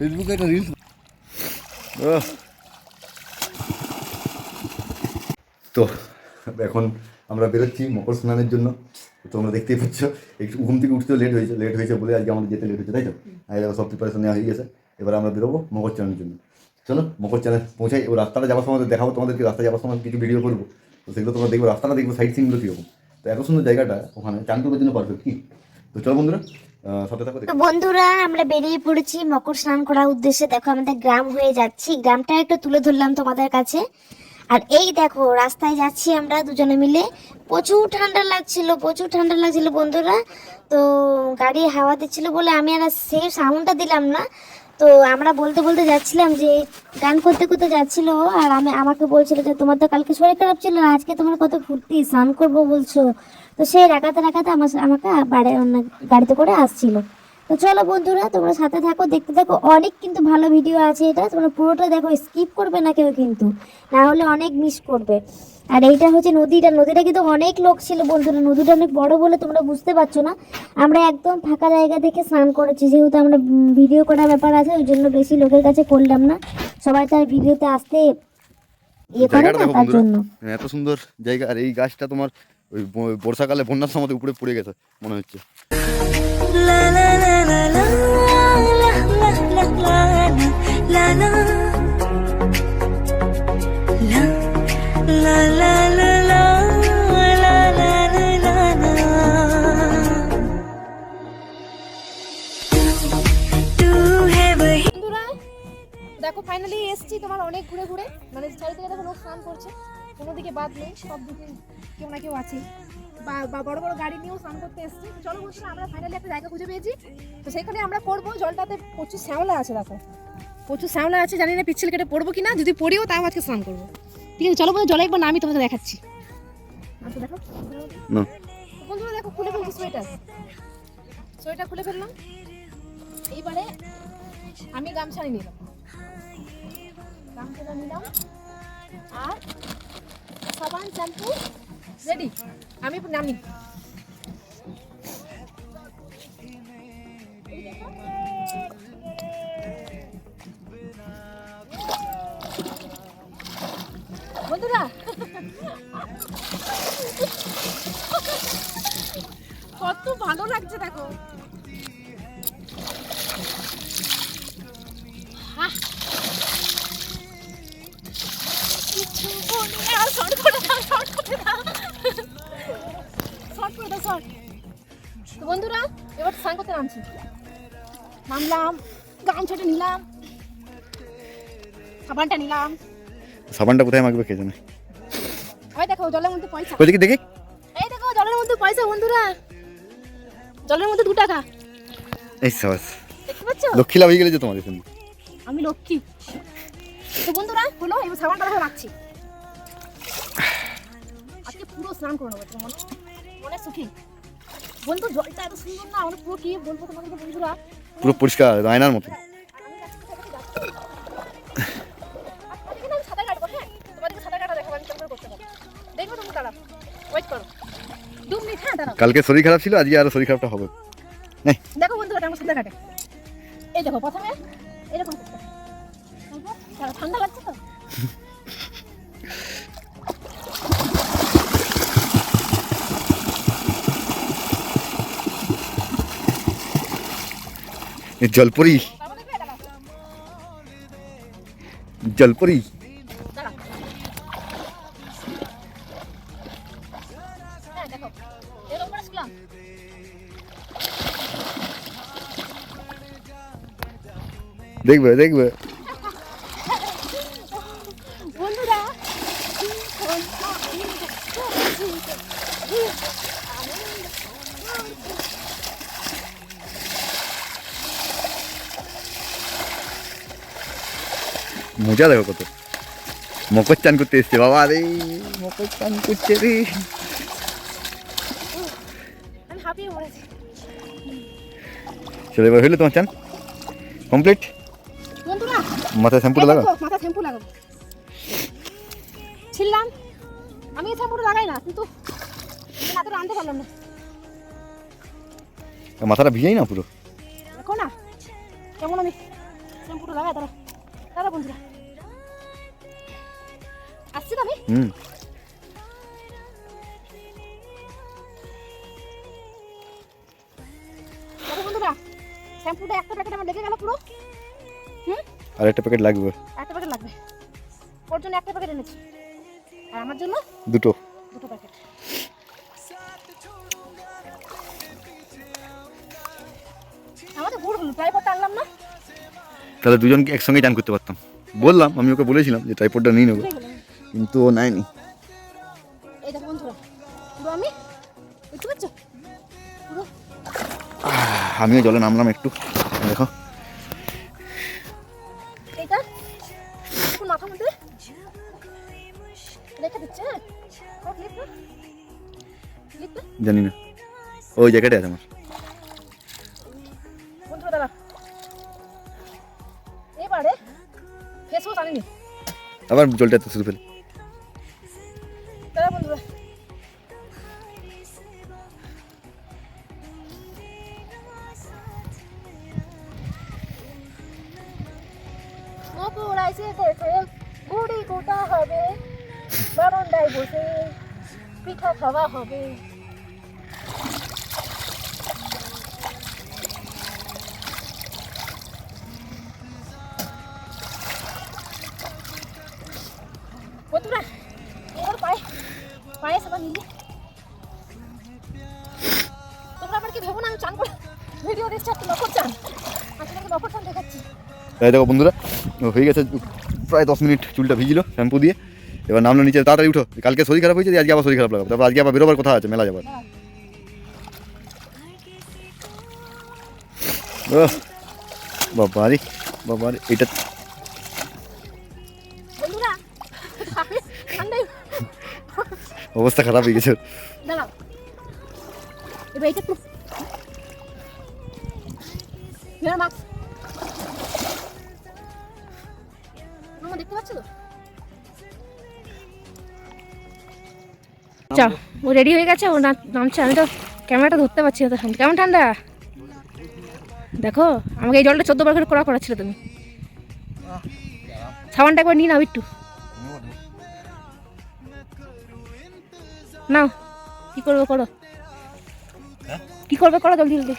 ফেসবুকে একটা রিলস তো এখন আমরা বেরোচ্ছি মকর স্নানের জন্য। তোমরা দেখতেই পাচ্ছ, একটু ঘুম থেকে উঠতেও লেট হয়েছে লেট হয়েছে বলে আজকে আমাদের যেতে লেট হয়েছে, তাই তো? আর এবার সব প্রিপারেশন নেওয়া হয়ে গেছে। এবার আমরা বেরোবো মকর চানের জন্য। চলো, মকর চ্যানেল পৌঁছাই। ও রাস্তাটা যাওয়ার সময় দেখাবো তোমাদেরকে রাস্তা যাওয়ার সময় কিছু ভিডিও করব। তো সেগুলো তোমরা দেখব, রাস্তাটা দেখব সাইড সিনগুলো কীরকম। তো এত সুন্দর জায়গাটা ওখানে, চান করবার জন্য পারফেক্ট কি? তো চলো বন্ধুরা তো বন্ধুরা আমরা বেরিয়ে পড়েছি মকর স্নান করার উদ্দেশ্যে। দেখো আমাদের গ্রাম হয়ে যাচ্ছি। গ্রামটা একটু তুলে ধরলাম তোমাদের কাছে। আর এই দেখো রাস্তায় যাচ্ছি আমরা দুজনে মিলে। প্রচুর ঠান্ডা লাগছিল প্রচুর ঠান্ডা লাগছিল বন্ধুরা। তো গাড়ি হাওয়া দিচ্ছিল বলে আমি আর সেই সাউন্ডটা দিলাম না। তো আমরা বলতে বলতে যাচ্ছিলাম যে গান করতে করতে যাচ্ছিল আর আমি আমাকে বলছিল যে তোমার তো কালকে শরীর খারাপ ছিল আজকে তোমার কত ফুর্তি স্নান করব বলছো। তো সেই রাখাতে রাখাতে আমার আমাকে বাড়ি অন্য গাড়িতে করে আসছিল। তো চলো বন্ধুরা তোমরা সাথে থাকো দেখতে থাকো। অনেক কিন্তু ভালো ভিডিও আছে এটা। তোমরা পুরোটা দেখো স্কিপ করবে না কেউ কিন্তু। না হলে অনেক মিস করবে। আর এইটা হচ্ছে নদীটা। নদীটা কিন্তু অনেক লোক ছিল বন্ধুরা। নদীটা অনেক বড় বলে তোমরা বুঝতে পারছ না। আমরা একদম ফাঁকা জায়গা থেকে স্নান করেছি। যেহেতু আমরা ভিডিও করার ব্যাপার আছে ওই জন্য বেশি লোকের কাছে করলাম না। সবাই তার ভিডিওতে আসতে ইয়ে করে না তার জন্য। এত সুন্দর জায়গা। আর এই গাছটা তোমার ওই বর্ষাকালে বন্যার সময় উপরে পড়ে গেছে, মনে হচ্ছে। দেখো ফাইনালি এসছি তোমার অনেক ঘুরে ঘুরে। মানে চারিদিকে দেখো লোক স্নান করছে। কোনো দিকে বাদ নেই সব দিকে কেউ না কেউ আছে। বা বড় বড় গাড়ি নিয়েও স্নান করতে এসছে। চলো বলছি আমরা ফাইনালি একটা জায়গা খুঁজে পেয়েছি। তো সেখানে আমরা করব জলটাতে প্রচুর শ্যাওলা আছে দেখো। প্রচুর শ্যাওলা আছে জানি না পিচ্ছিল কেটে পড়ব কিনা যদি পড়িও তাও আজকে স্নান করব। ঠিক আছে চলো বন্ধু জলে একবার নামি তোমাকে দেখাচ্ছি। আচ্ছা দেখো। না। বন্ধুরা দেখো খুলে ফেলছি সোয়েটার। সোয়েটার খুলে ফেললাম। এইবারে আমি গামছা নিলাম। গামছাটা নিলাম। আর সাবান শ্যাম্পু। রেডি আমি নামি বন্ধুরা। কত ভালো লাগছে দেখো। আহ! তো বন্ধুরা এবার স্নান করতে নামছি। নামলাম গামছাটা নিলাম সাবানটা নিলাম। সাবানটা কোথায় মাখবে কে জানে? ওই দেখো জলের মধ্যে পয়সা। ওই দেখি দেখি। এই দেখো জলের মধ্যে পয়সা বন্ধুরা। জলের মধ্যে দু টাকা এই সাবাস। দেখতে পাচ্ছ? লক্ষ্মী লাভ হয়ে গেলে যে এখানে আমি লক্ষ্মী। তো বন্ধুরা হলো এবার সাবানটা রাখছি। স্নান করে নেব মনে মনে সুখী? বন্ধু জলটা এত সুন্দর না মানে পুরো কি বলব তোমাকে বন্ধুরা? পুরো পরিষ্কার আয়নার মতো। কালকে শরীর খারাপ ছিল আজকে আরও শরীর খারাপটা হবে। দেখো বন্ধুরা আমার সাঁতার কাটে। এই দেখো প্রথমে এরকম ঠান্ডা লাগছে তো? জলপরি। জলপরি। দেখবে দেখবে। বন্ধুরা মজা দেখো কত। মকর চান করতে এসছে বাবা রে মকর চান করছে রে। চলো এবার হইল তোমার চান? কমপ্লিট মাথায় শ্যাম্পুটা এই লাগাও দেখো, মাথা শ্যাম্পু লাগাবো। ছিললাম আমি শ্যাম্পুটা লাগাই না কিন্তু হাতে আনতে পারলাম না। মাথাটা ভিজেই না পুরো? দেখো না কেমন আমি শ্যাম্পুটা লাগাই দাঁড়া দাঁড়া বন্ধুরা। আসছি তো আমি? হুম। বন্ধুরা শ্যাম্পুটা একটা প্যাকেট আমার লেগে গেল পুরো। হুম? আর একটা প্যাকেট লাগবে। একটা প্যাকেট লাগবে। ওর জন্য একটা প্যাকেট এনেছি। আর আমার জন্য? দুটো। তাহলে দুজনকে একসঙ্গে চান করতে পারতাম। বললাম আমি ওকে বলেছিলাম যে ট্রাইপডটা নিয়ে নেব। কিন্তু ও নেয়নি। আমিও জলে নামলাম একটু। দেখো। হ্যাঁ? জানি না। ওই জায়গাটায় আছে আমার। আবার জলটা শুধু ফেলে। গুড়ি কোটা হবে বারান্দায় বসে পিঠা খাওয়া হবে। এই দেখো বন্ধুরা হয়ে গেছে প্রায় দশ মিনিট চুলটা ভিজিল শ্যাম্পু দিয়ে। এবার নামলো নিচে তাড়াতাড়ি উঠো। কালকে শরীর খারাপ হয়েছে আজকে আবার শরীর খারাপ লাগাবো। তারপর আজকে আবার বেরোবার কথা আছে মেলা যাবার। বাবা রে বাবা রে এটা অবস্থা খারাপ হয়ে গেছে। দাঁড়াও। এবার এটা মেরা মাছ মামা দেখতে পাচ্ছ তো চা ও রেডি হয়ে গেছে ও না- নামছে আমি তো ক্যামেরাটা ধরতে পারছি না তো কেমন ঠান্ডা? দেখো আমাকে এই জলটা চোদ্দ বার করে করা করাচ্ছিল তুমি। সাবানটা একবার নিয়ে নাও একটু। নাও। কি করবে করো? কি করবে করো জলদি জলদি।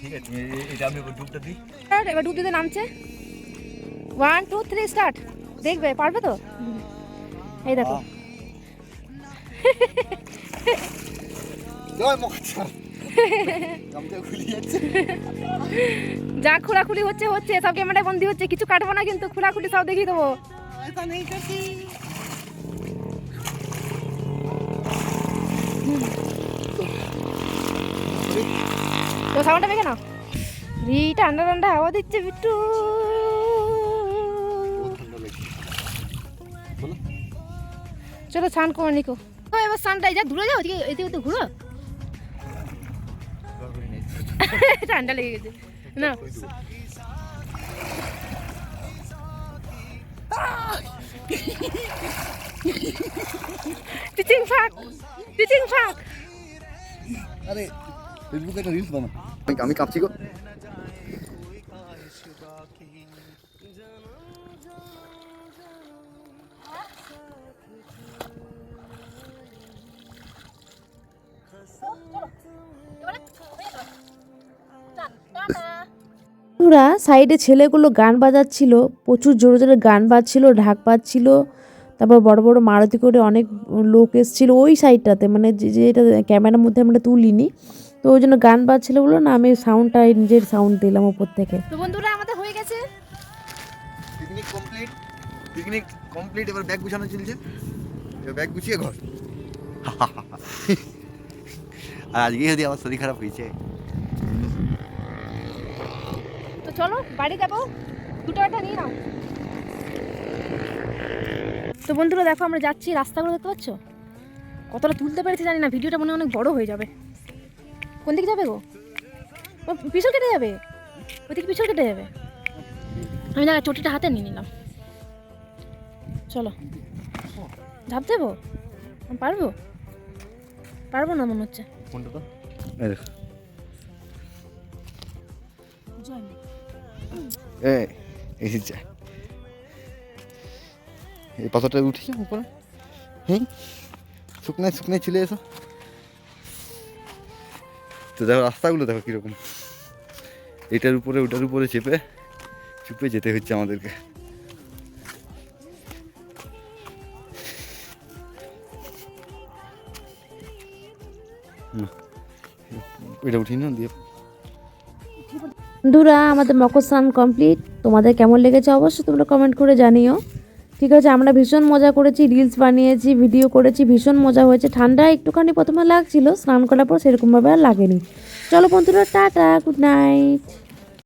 ঠিক আছে এটা আমি ডুবটা দিই। আর এবার ডুব দিতে নামছে। ওয়ান টু থ্রি স্টার্ট দেখবে পারবে তো? এই দেখো। যা খোলাখুলি হচ্ছে হচ্ছে সব ক্যামেরায় বন্দি হচ্ছে কিছু কাটবো না কিন্তু খোলাখুলি সব দেখিয়ে দেবো। তো সাউন্ডটা দেখে না রি ঠান্ডা ঠান্ডা হাওয়া দিচ্ছে বিট্টু। চলো স্নান করে নিকো। এবার স্নানটা যা দূরে যাও ওদিকে এদিকে ওদিকে ঘুরো। ঠান্ডা লেগে গেছে। না টিচিং ফাক টিচিং ফাক। আরে ফেসবুকে একটা রিলস বানা আমি কাঁপছি গো। বন্ধুরা সাইডে ছেলেগুলো গান বাজাচ্ছিল প্রচুর জোরে জোরে গান বাজছিল ঢাক বাজছিল তারপর বড় বড় মারুতি করে অনেক লোক এসেছিল ওই সাইডটাতে মানে যে- যেটা ক্যামেরার মধ্যে আমরা তুলিনি। তো ওই জন্য গান বাজছিল বলে না আমি সাউন্ডটা নিজের সাউন্ড দিলাম ওপর থেকে। তো বন্ধুরা আমাদের হয়ে গেছে। পিকনিক কমপ্লিট পিকনিক কমপ্লিট এবার ব্যাগ গুছানো চলছে। এবার ব্যাগ গুছিয়ে ঘর। আর আজকে যদি আমার শরীর খারাপ হয়েছে। তো চলো বাড়ি যাব। দুটো একটা নিয়ে নাও। তো বন্ধুরা দেখো আমরা যাচ্ছি রাস্তাগুলো দেখতে পাচ্ছ? কতটা তুলতে পেরেছি জানি না ভিডিওটা মনে অনেক বড় হয়ে যাবে। কোন দিকে যাবে গো? ও পিছল কেটে যাবে? ওদিকে পিছল কেটে যাবে? আমি দেখা চটিটা হাতে নিয়ে নিলাম। চলো। ঝাঁপ দেবো? পারব? পারব না মনে হচ্ছে। কোনটা তো? এই পাথরটা উঠেছে উপরে। হুম শুকনায় শুকনায় চলে এসো। তো দেখো, রাস্তাগুলো দেখো কীরকম। এটার উপরে, ওটার উপরে চেপে, চুপে যেতে হচ্ছে আমাদেরকে। এটা না দিয়ে। বন্ধুরা, আমাদের মকর স্নান কমপ্লিট তোমাদের কেমন লেগেছে অবশ্যই তোমরা কমেন্ট করে জানিও। ঠিক আছে, আমরা ভীষণ মজা করেছি রিলস বানিয়েছি ভিডিও করেছি, ভীষণ মজা হয়েছে। ঠান্ডা একটুখানি প্রথমে লাগছিল, স্নান করার পর সেরকমভাবে আর লাগেনি। চলো বন্ধুরা, টাটা গুড নাইট